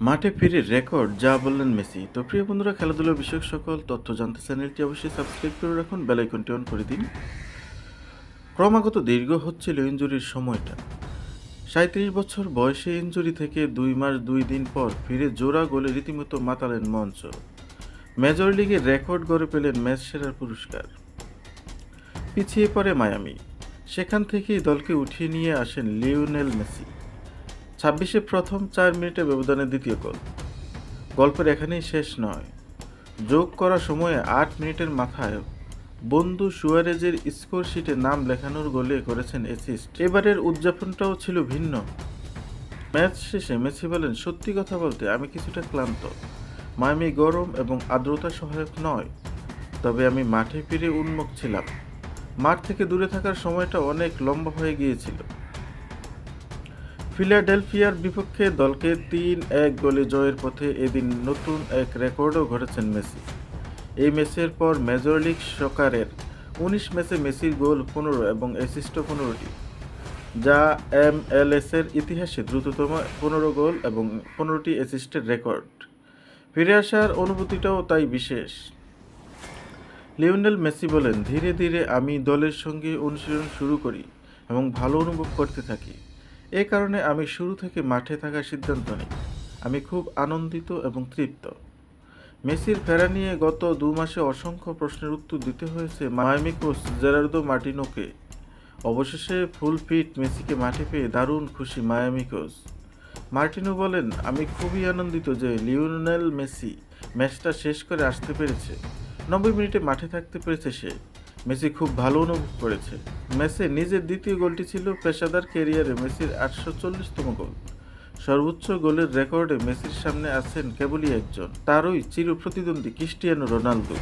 মাঠে ফিরে রেকর্ড, যা বললেন মেসি। তো প্রিয় বন্ধুরা খেলাধুলা বিষয়ক সকল তথ্য জানতে চ্যানেলটি অবশ্যই সাবস্ক্রাইব করে রাখুন, বেল আইকনটি অন করে দিন। ক্রমাগত দীর্ঘ হচ্ছিল ইঞ্জুরির সময়টা। সাঁত্রিশ বছর বয়সে ইঞ্জুরি থেকে দুই মাস দুই দিন পর ফিরে জোড়া গোলে রীতিমতো মাতালেন মঞ্চ। মেজর লিগে রেকর্ড গড়ে পেলেন ম্যাচ সেরার পুরস্কার। পিছিয়ে পড়ে মায়ামি। সেখান থেকেই দলকে উঠিয়ে নিয়ে আসেন লিওনেল মেসি। ছাব্বিশে প্রথম চার মিনিটে ব্যবধানে দ্বিতীয় গোল। গল্পের এখানেই শেষ নয়। যোগ করা সময়ে আট মিনিটের মাথায় বন্ধু সুয়ারেজের স্কোর শিটে নাম লেখানোর গোলে করেছেন অ্যাসিস্ট। এবারের উদযাপনটাও ছিল ভিন্ন। ম্যাচ শেষে মেসি বলেন, সত্যি কথা বলতে আমি কিছুটা ক্লান্ত। মায়ামি গরম এবং আর্দ্রতা সহায়ক নয়, তবে আমি মাঠে ফিরে উন্মুখ ছিলাম। মাঠ থেকে দূরে থাকার সময়টা অনেক লম্বা হয়ে গিয়েছিল। ফিলাডেলফিয়ার বিপক্ষে দলকে তিন এক গোলে জয়ের পথে এদিন নতুন এক রেকর্ডও ঘটেছেন মেসি। এই ম্যাচের পর মেজর লিগ সকারের উনিশ ম্যাচে মেসির গোল পনেরো এবং অ্যাসিস্টও পনেরোটি, যা এম এল এর ইতিহাসে দ্রুততম পনেরো গোল এবং পনেরোটি অ্যাসিস্টের রেকর্ড। ফিরে আসার অনুভূতিটাও তাই বিশেষ। লিওনেল মেসি বলেন, ধীরে ধীরে আমি দলের সঙ্গে অনুশীলন শুরু করি এবং ভালো অনুভব করতে থাকি। এ কারণে আমি শুরু থেকে মাঠে থাকার সিদ্ধান্ত নিই। আমি খুব আনন্দিত এবং তৃপ্ত। মেসির ফেরা নিয়ে গত দু মাসে অসংখ্য প্রশ্নের উত্তর দিতে হয়েছে মায়ামি কোচ জেরার্দো মার্টিনোকে। অবশেষে ফুল ফিট মেসিকে মাঠে পেয়ে দারুণ খুশি মায়ামি কোচ মার্টিনো বলেন, আমি খুবই আনন্দিত যে লিওনেল মেসি ম্যাচটা শেষ করে আসতে পেরেছে। নব্বই মিনিটে মাঠে থাকতে পেরেছে সে। মেসি খুব ভালো অনুভব করেছে। মেসে নিজের দ্বিতীয় গোলটি ছিল পেশাদার কেরিয়ারে মেসির আটশো চল্লিশতম গোল। সর্বোচ্চ গোলের রেকর্ডে মেসির সামনে আছেন কেবলই একজন, তারই চির প্রতিদ্বন্দ্বী ক্রিস্টিয়ানো রোনালদো।